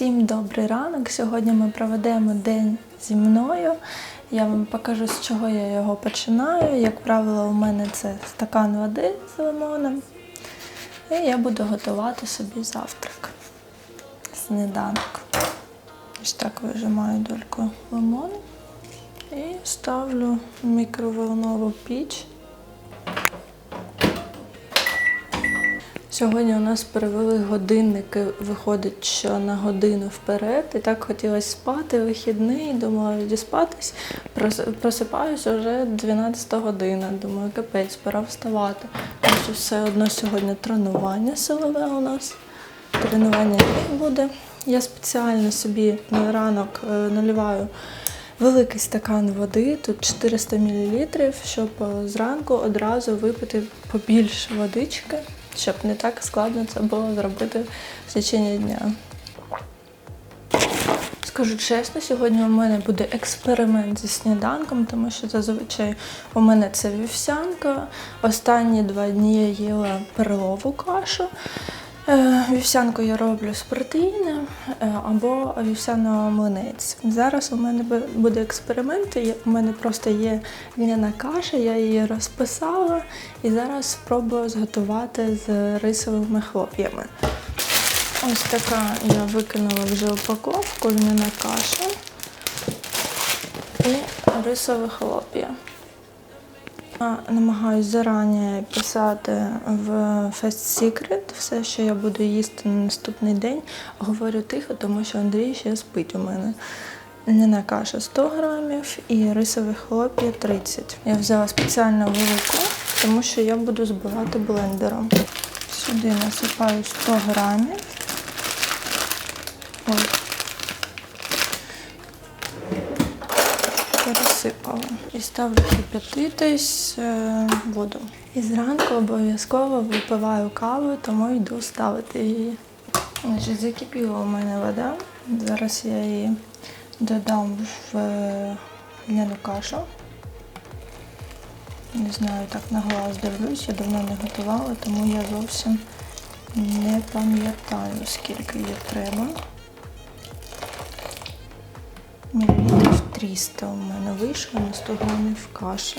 Всім добрий ранок. Сьогодні ми проведемо день зі мною. Я вам покажу, з чого я його починаю. Як правило, у мене це стакан води з лимоном. І я буду готувати собі завтрак. Сніданок. Ось так вижимаю дольку лимону і ставлю в мікроволнову піч. Сьогодні у нас перевели годинники, виходить, що на годину вперед. І так хотілося спати, вихідний, думала відіспатись. Прос- Просипаюсь вже 12 година. Думаю, капець, пора вставати. Тому що все одно сьогодні тренування силове у нас. Тренування біг буде. Я спеціально собі на ранок е, наливаю великий стакан води, тут 400 мл, щоб е, зранку одразу випити побільше водички, щоб не так складно це було зробити в течение дня. Скажу чесно, сьогодні у мене буде експеримент зі сніданком, тому що зазвичай у мене це вівсянка. Останні два дні я їла перлову кашу. Е, Вівсянку я роблю з протеїном або вівсяно-млинець. Зараз у мене буде експеримент. У мене просто є льняна каша, я її розписала і зараз спробую зготувати з рисовими хлоп'ями. Ось така я викинула вже упаковку, льняна каша і рисове хлоп'я. Я намагаюсь зарані писати в Fast Secret все, що я буду їсти на наступний день. Говорю тихо, тому що Андрій ще спить у мене. Льняна каша 100 грамів і рисове хлоп'я 30. Я взяла спеціально велику, тому що я буду збивати блендером. Сюди насипаю 100 грамів. Ой. Пересипала. І ставлю кип'ятитись е, воду. І зранку обов'язково випиваю каву, тому йду ставити її. Значить, закипіла у мене вода. Зараз я її додам в е, льняну кашу. Не знаю, так на глаз дивлюсь, я давно не готувала, тому я зовсім не пам'ятаю, скільки її треба. Мілілітрів 300 у мене вийшло на 100 грамів каші.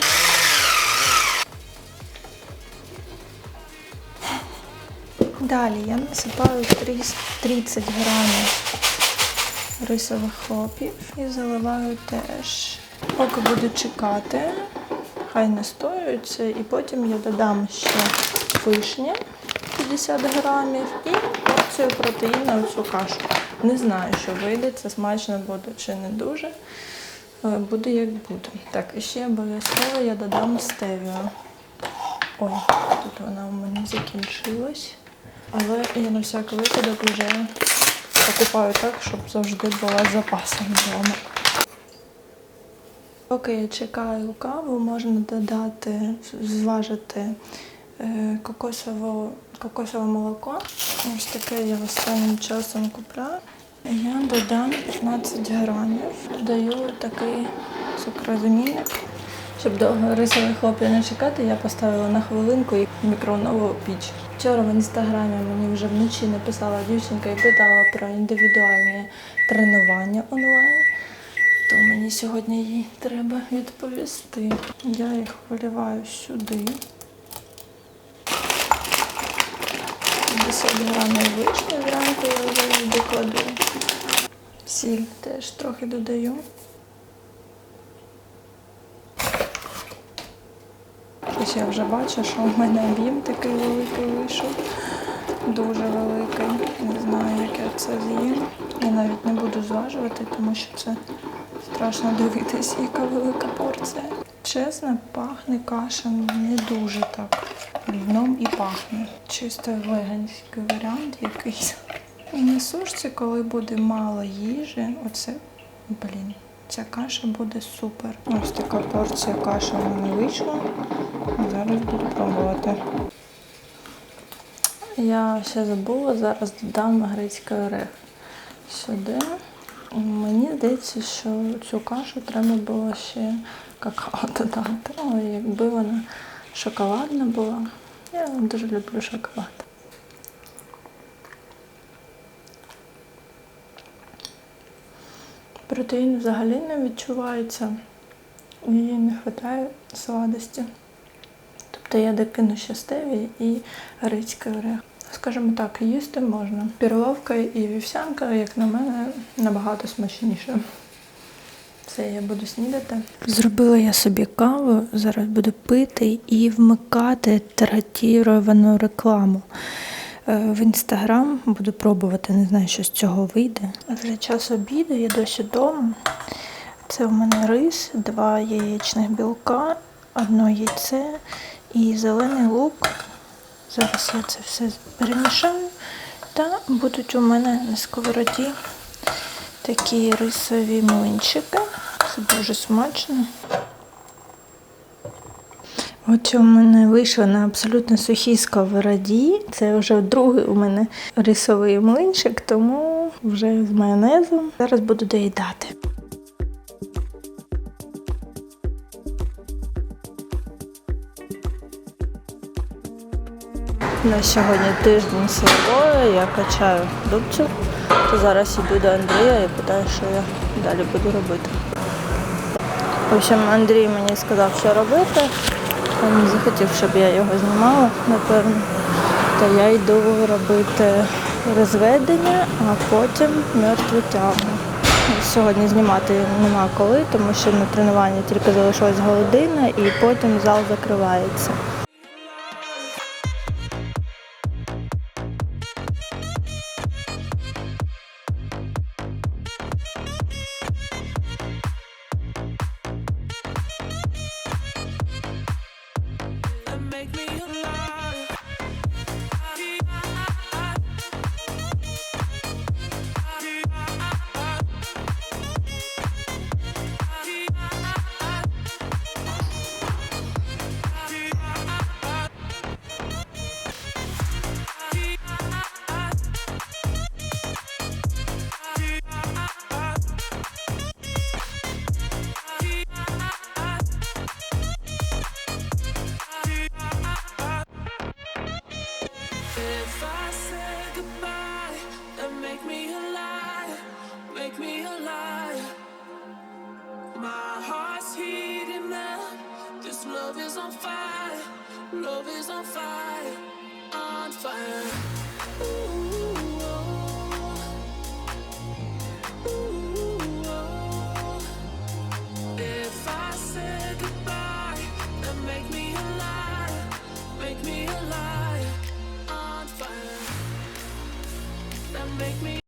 Далі я насипаю 30 30 грамів рисових хлопів і заливаю теж. Поки буду чекати, хай настоюються, і потім я додам ще вишня 50 грамів і порцію протеїну в цю кашу. Не знаю, що вийде, це смачно буде чи не дуже. Е, Буде як буде. Так, і ще обов'язково я додам стевію. Ой, тут вона у мене закінчилась. Але я на всякий випадок вже покупаю так, щоб завжди була запасом вдома. Поки я чекаю каву, можна додати, зважити е, кокосово, кокосове молоко. Ось таке я останнім часом купляю. Я додам 15 грамів. Додаю такий цукрозамінник. Щоб довго рисових хлоп'я не чекати, я поставила на хвилинку і в мікроволнову піч. Вчора в інстаграмі мені вже вночі написала дівчинка і питала про індивідуальні тренування онлайн. То мені сьогодні їй треба відповісти. Я їх виливаю сюди. 50 грамів вишні зранку я завжди кладу. Сіль теж трохи додаю. Ось я вже бачу, що в мене об'єм такий великий вийшов. Дуже великий. Не знаю, як я це з'їм. Я навіть не буду зважувати, тому що це страшно дивитись, яка велика порція. Чесно, пахне каша не дуже так. Дном і пахне. Чисто веганський варіант якийсь. На сушці, коли буде мало їжі, оце, блін, ця каша буде супер. Ось така порція каші у мене вийшла. Зараз буду пробувати. Я ще забула, зараз додам грецький орех сюди. Мені здається, що цю кашу треба було ще какао додати. Але якби вона шоколадна була. Я дуже люблю шоколад. Протеїн взагалі не відчувається. Їй не вистачає сладості. Тобто я докину ще і грецький орех. Скажімо так, їсти можна. Перловка і вівсянка, як на мене, набагато смачніше. Це я буду снідати. Зробила я собі каву, зараз буду пити і вмикати таратіровану рекламу. Е, В інстаграм буду пробувати, не знаю, що з цього вийде. Вже час обіду, я досі вдома. Це у мене рис, два яєчних білка, одне яйце і зелений лук. Зараз я це все перемішаю. Та будуть у мене на сковороді такі рисові млинчики. Це дуже смачно. От у мене вийшло на абсолютно сухій сковороді. Це вже другий у мене рисовий млинчик, тому вже з майонезом. Зараз буду доїдати. На сьогодні тиждень силової, я качаю дубцю. То зараз іду до Андрія і питаю, що я далі буду робити. В общем, Андрій мені сказав, що робити. Він захотів, щоб я його знімала, напевно. Та я йду робити розведення, а потім мертву тягу. Сьогодні знімати нема коли, тому що на тренуванні тільки залишилась година і потім зал закривається. On fire, love is on fire, on fire. Ooh, oh. Ooh, oh. If I goodbye, then make me alive, make me alive, on fire. Then make me.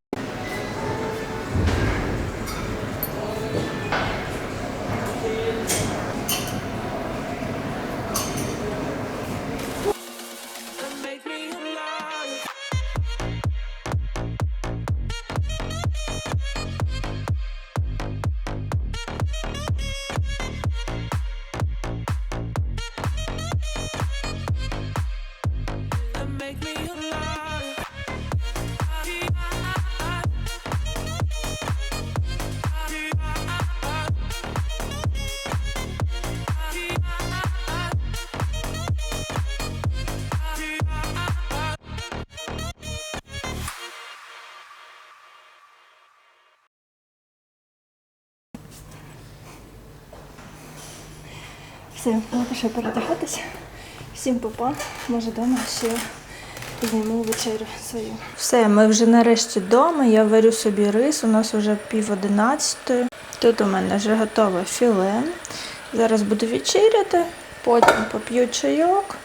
Все, пішла передягатися. Всім папа. Може, дома ще зніму вечерю свою. Все, ми вже нарешті вдома. Я варю собі рис. У нас вже пів одинадцятої. Тут у мене вже готове філе. Зараз буду вечеряти, потім поп'ю чайок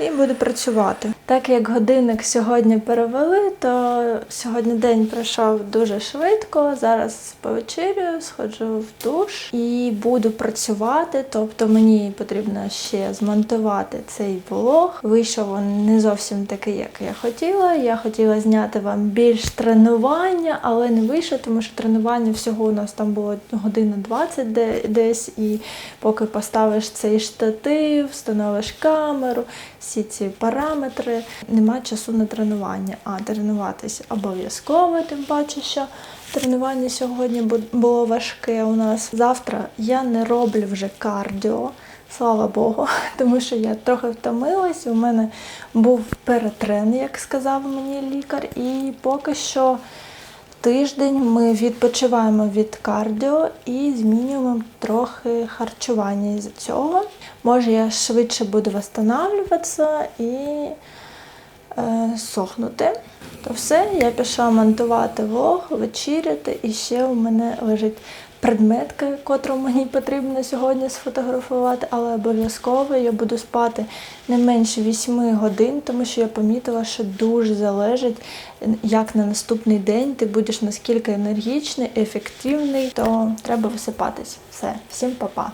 і буду працювати. Так як годинник сьогодні перевели, то сьогодні день пройшов дуже швидко. Зараз повечерю, сходжу в душ і буду працювати. Тобто мені потрібно ще змонтувати цей влог. Вийшов він не зовсім такий, як я хотіла. Я хотіла зняти вам більш тренування, але не вийшло, тому що тренування всього у нас там було година 20 де- десь. І поки поставиш цей штатив, встановиш камеру, всі ці параметри, нема часу на тренування. А тренуватись обов'язково, тим паче, що тренування сьогодні було важке у нас. Завтра я не роблю вже кардіо. Слава Богу, тому що я трохи втомилась. У мене був перетрен, як сказав мені лікар, і поки що тиждень ми відпочиваємо від кардіо і змінюємо трохи харчування із цього. Може, я швидше буду восстанавливатися і сохнути. То все, я пішла монтувати влог, вечеряти, і ще у мене лежить предметка, котру мені потрібно сьогодні сфотографувати, але обов'язково я буду спати не менше 8 годин, тому що я помітила, що дуже залежить, як на наступний день ти будеш наскільки енергічний, ефективний, то треба висипатись. Все, всім па-па.